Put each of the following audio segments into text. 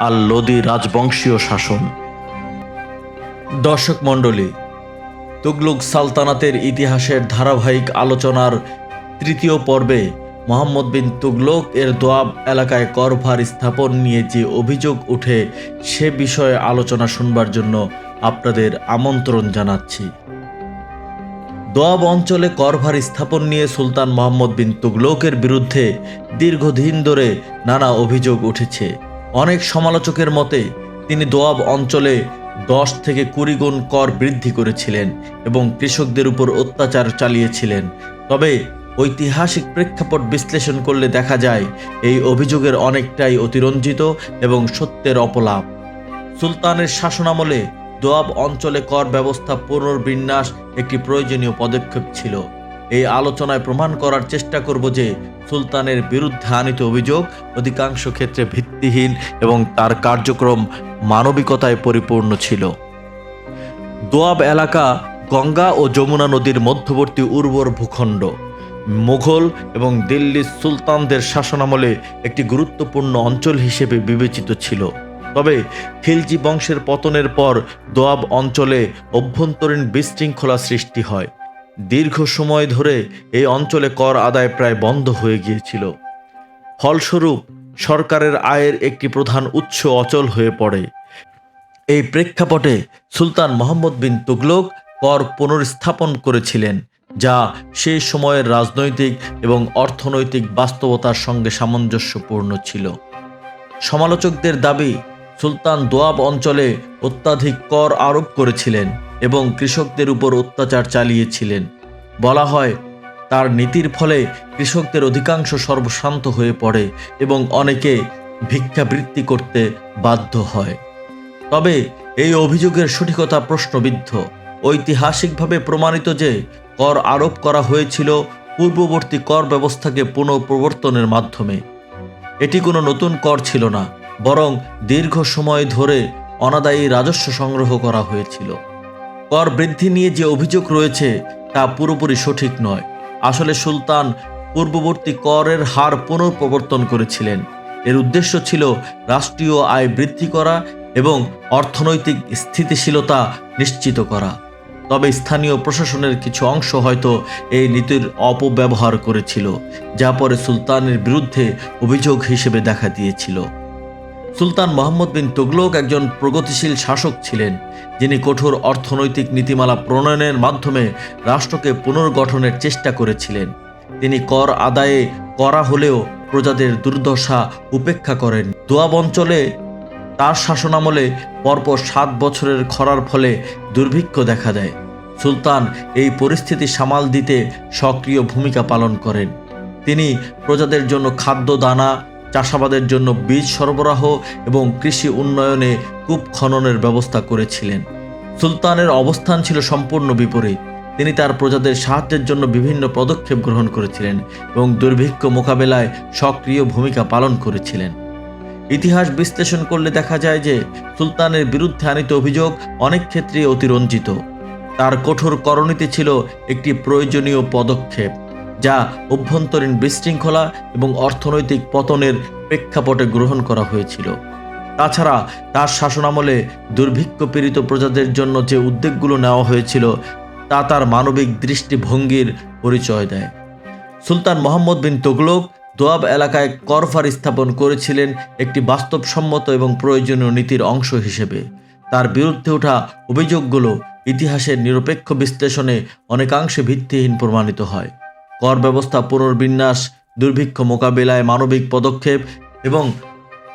আর লোদি রাজবংশীয় শাসন। দর্শক মণ্ডলী তুগলক সালতানাতের ইতিহাসের ধারাবাহিক আলোচনার তৃতীয় পর্বে মোহাম্মদ বিন তুগলক এর দোয়াব এলাকায় করভার স্থাপন নিয়ে যে অভিযোগ উঠে সে বিষয়ে আলোচনা শুনবার জন্য আপনাদের আমন্ত্রণ জানাচ্ছি। দোয়াব অঞ্চলে করভার স্থাপন নিয়ে সুলতান মোহাম্মদ বিন তুগলকের বিরুদ্ধে দীর্ঘদিন ধরে নানা অভিযোগ উঠেছে। অনেক সমালোচকের মতে তিনি দোয়াব অঞ্চলে দশ থেকে কুড়ি গুণ কর বৃদ্ধি করেছিলেন এবং কৃষকদের উপর অত্যাচার চালিয়েছিলেন। তবে ঐতিহাসিক প্রেক্ষাপট বিশ্লেষণ করলে দেখা যায়, এই অভিযোগের অনেকটাই অতিরঞ্জিত এবং সত্যের অপলাপ। সুলতানের শাসনামলে দোয়াব অঞ্চলে কর ব্যবস্থা পুনর্বিন্যাস একটি প্রয়োজনীয় পদক্ষেপ ছিল। এই আলোচনায় প্রমাণ করার চেষ্টা করব যে সুলতানের বিরুদ্ধে আনিত অভিযোগ অধিকাংশ ক্ষেত্রে ভিত্তিহীন এবং তার কার্যক্রম মানবিকতায় পরিপূর্ণ ছিল। দোয়াব এলাকা গঙ্গা ও যমুনা নদীর মধ্যবর্তী উর্বর ভূখণ্ড। মুঘল এবং দিল্লির সুলতানদের শাসনামলে একটি গুরুত্বপূর্ণ অঞ্চল হিসেবে বিবেচিত ছিল। তবে খিলজি বংশের পতনের পর দোয়াব অঞ্চলে অভ্যন্তরীণ বিশৃঙ্খলা সৃষ্টি হয়। দীর্ঘ সময় ধরে এই অঞ্চলে কর আদায় প্রায় বন্ধ হয়ে গিয়েছিল। ফলস্বরূপ সরকারের আয়ের একটি প্রধান উৎস অচল হয়ে পড়ে। এই প্রেক্ষাপটে সুলতান মোহাম্মদ বিন তুগলক কর পুনর্স্থাপন করেছিলেন, যা সেই সময়ের রাজনৈতিক এবং অর্থনৈতিক বাস্তবতার সঙ্গে সামঞ্জস্যপূর্ণ ছিল। সমালোচকদের দাবি, সুলতান দোয়াব অঞ্চলে অত্যাধিক কর আরোপ করেছিলেন এবং কৃষকদের উপর অত্যাচার চালিয়েছিলেন। বলা হয় তার নীতির ফলে কৃষকদের অধিকাংশ সর্বশান্ত হয়ে পড়ে এবং অনেকে ভিক্ষাবৃত্তি করতে বাধ্য হয়। তবে এই অভিযোগের সঠিকতা প্রশ্নবিদ্ধ। ঐতিহাসিকভাবে প্রমাণিত যে, কর আরোপ করা হয়েছিল পূর্ববর্তী কর ব্যবস্থাকে পুনঃপ্রবর্তনের মাধ্যমে। এটি কোনো নতুন কর ছিল না, বরং দীর্ঘ সময় ধরে অনাদায়ী রাজস্ব সংগ্রহ করা হয়েছিল। কর বৃদ্ধি নিয়ে যে অভিযোগ রয়েছে, তা পুরোপুরি সঠিক নয়। আসলে সুলতান পূর্ববর্তী করের হার পুনঃপ্রবর্তন করেছিলেন। এর উদ্দেশ্য ছিল রাষ্ট্রীয় আয় বৃদ্ধি করা এবং অর্থনৈতিক স্থিতিশীলতা নিশ্চিত করা। তবে স্থানীয় প্রশাসনের কিছু অংশ হয়তো এই নীতির অপব্যবহার করেছিল, যা পরে সুলতানের বিরুদ্ধে অভিযোগ হিসেবে দেখা দিয়েছিল। সুলতান মোহাম্মদ বিন তুগলক একজন প্রগতিশীল শাসক ছিলেন, যিনি কঠোর অর্থনৈতিক নীতিমালা প্রণয়নের মাধ্যমে রাষ্ট্রকে পুনর্গঠনের চেষ্টা করেছিলেন। তিনি কর আদায়ে করা হলেও প্রজাদের দুর্দশা উপেক্ষা করেন। দোয়াব অঞ্চলে তার শাসনামলে পরপর সাত বছরের খরার ফলে দুর্ভিক্ষ দেখা দেয়। সুলতান এই পরিস্থিতি সামাল দিতে সক্রিয় ভূমিকা পালন করেন। তিনি প্রজাদের জন্য খাদ্য দানা চাষাবাদের জন্য বীজ সরবরাহ এবং কৃষি উন্নয়নে কূপ খননের ব্যবস্থা করেছিলেন। সুলতানের অবস্থান ছিল সম্পূর্ণ বিপরীত। তিনি তার প্রজাদের সাহায্যের জন্য বিভিন্ন পদক্ষেপ গ্রহণ করেছিলেন এবং দুর্ভিক্ষ মোকাবেলায় সক্রিয় ভূমিকা পালন করেছিলেন। ইতিহাস বিশ্লেষণ করলে দেখা যায় যে সুলতানের বিরুদ্ধে আনিত অভিযোগ অনেক ক্ষেত্রেই অতিরঞ্জিত। তার কঠোর করণীতি ছিল একটি প্রয়োজনীয় পদক্ষেপ। যা অভ্যন্তরীণ বিশৃঙ্খলা এবং অর্থনৈতিক পতনের প্রেক্ষাপটে গ্রহণ করা হয়েছিল। তাছাড়া তার শাসনামলে দুর্ভিক্ষ পীড়িত প্রজাদের জন্য যে উদ্যোগগুলো নেওয়া হয়েছিল, তা তার মানবিক দৃষ্টিভঙ্গির পরিচয় দেয়। সুলতান মোহাম্মদ বিন তুগলক দোয়াব এলাকায় করফার স্থাপন করেছিলেন একটি বাস্তবসম্মত এবং প্রয়োজনীয় নীতির অংশ হিসেবে। তার বিরুদ্ধে ওঠা অভিযোগগুলো ইতিহাসের নিরপেক্ষ বিশ্লেষণে অনেকাংশে ভিত্তিহীন প্রমাণিত হয়। কর ব্যবস্থা পুনর্বিন্যাস, দুর্ভিক্ষ মোকাবিলায় মানবিক পদক্ষেপ এবং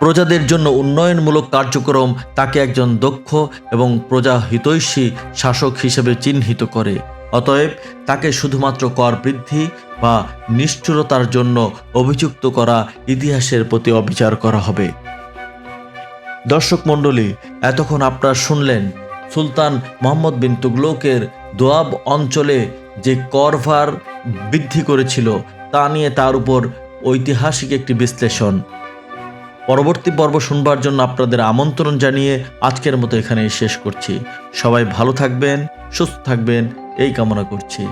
প্রজাদের জন্য উন্নয়নমূলক কার্যক্রম তাকে একজন দক্ষ এবং প্রজাহিতৈষী শাসক হিসেবে চিহ্নিত করে। অতএব তাকে শুধুমাত্র কর বৃদ্ধি বা নিষ্ঠুরতার জন্য অভিযুক্ত করা ইতিহাসের প্রতি অবিচার করা হবে। দর্শক মণ্ডলী, এতক্ষণ আপনারা শুনলেন সুলতান মোহাম্মদ বিন তুগলকের দোয়াব অঞ্চলে যে করভার বৃদ্ধি করেছিল, তা নিয়ে তার উপর ঐতিহাসিক একটি বিশ্লেষণ। পরবর্তী পর্ব শুনবার জন্য আপনাদের আমন্ত্রণ জানিয়ে আজকের মতো এখানেই শেষ করছি। সবাই ভালো থাকবেন, সুস্থ থাকবেন, এই কামনা করছি।